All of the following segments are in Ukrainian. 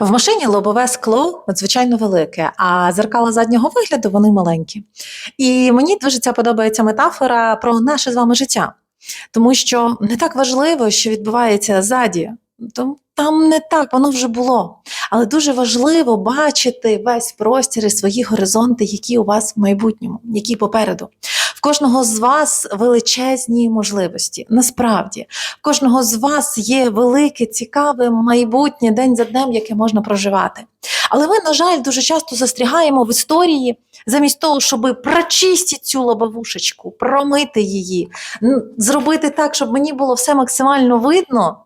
В машині лобове скло надзвичайно велике, а зеркала заднього вигляду вони маленькі. І мені дуже ця подобається метафора про наше з вами життя. Тому що не так важливо, що відбувається ззаді. Там, не так, воно вже було. Але дуже важливо бачити весь простір і свої горизонти, які у вас в майбутньому, які попереду. Кожного з вас величезні можливості. Насправді, кожного з вас є велике, цікаве майбутнє день за днем, яке можна проживати. Але ми, на жаль, дуже часто застрягаємо в історії, замість того, щоб прочистити цю лобовушечку, промити її, зробити так, щоб мені було все максимально видно.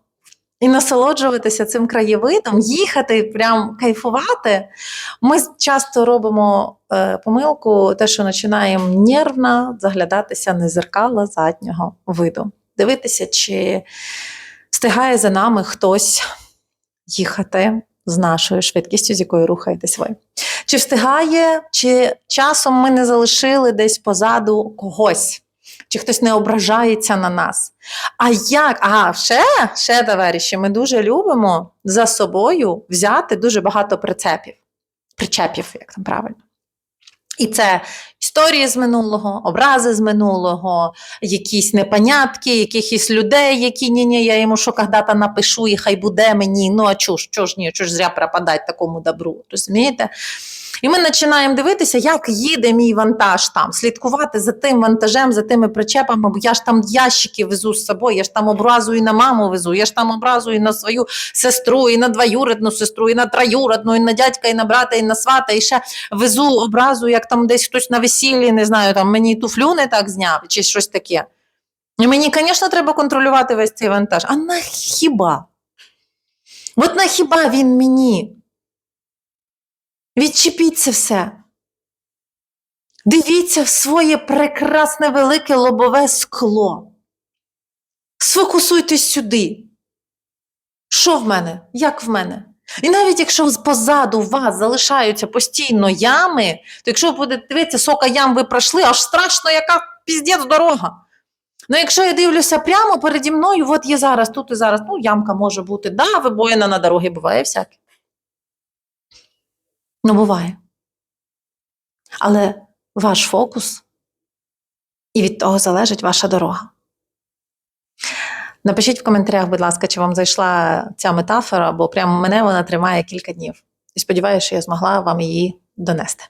І насолоджуватися цим краєвидом, їхати, прям кайфувати. Ми часто робимо е, помилку, те, що починаємо нервно заглядатися на зеркала заднього виду, дивитися, чи встигає за нами хтось їхати з нашою швидкістю, з якою рухаєтесь ви. Чи встигає, чи часом ми не залишили десь позаду когось, чи хтось не ображається на нас. А як? А ще, ще, товариші, ми дуже любимо за собою взяти дуже багато прицепів, причепів, як там правильно. І це історії з минулого, образи з минулого, якісь непонятки, якихось людей, які ні-ні, я йому що когда-то напишу, і хай буде мені. Ну а чого ж, чого ж ні, чого ж зря пропадать такому добру, розумієте? І ми починаємо дивитися, як їде мій вантаж там, слідкувати за тим вантажем, за тими причепами, бо я ж там ящики везу з собою, я ж там образу і на маму везу, я ж там образу і на свою сестру, і на двоюрідну сестру, і на троюрідну, і на дядька, і на брата, і на свата, і ще везу образу, як там десь хтось на весіллі, не знаю, там мені туфлю не так зняв, чи щось таке. І мені, звісно, треба контролювати весь цей вантаж. А на хіба? От на хіба він мені? Відчепіть це все. Дивіться в своє прекрасне велике лобове скло. Сфокусуйтесь сюди. Що в мене? Як в мене? І навіть якщо позаду вас залишаються постійно ями, то якщо ви будете дивитися, сока ям ви пройшли, аж страшно, яка піздець дорога. Ну, якщо я дивлюся прямо переді мною, от є зараз, тут і зараз, ну, ямка може бути, да, вибоїна на дорогі буває всяке. Ну, буває. Але ваш фокус, і від того залежить ваша дорога. Напишіть в коментарях, будь ласка, чи вам зайшла ця метафора, бо прямо мене вона тримає кілька днів. І сподіваюся, що я змогла вам її донести.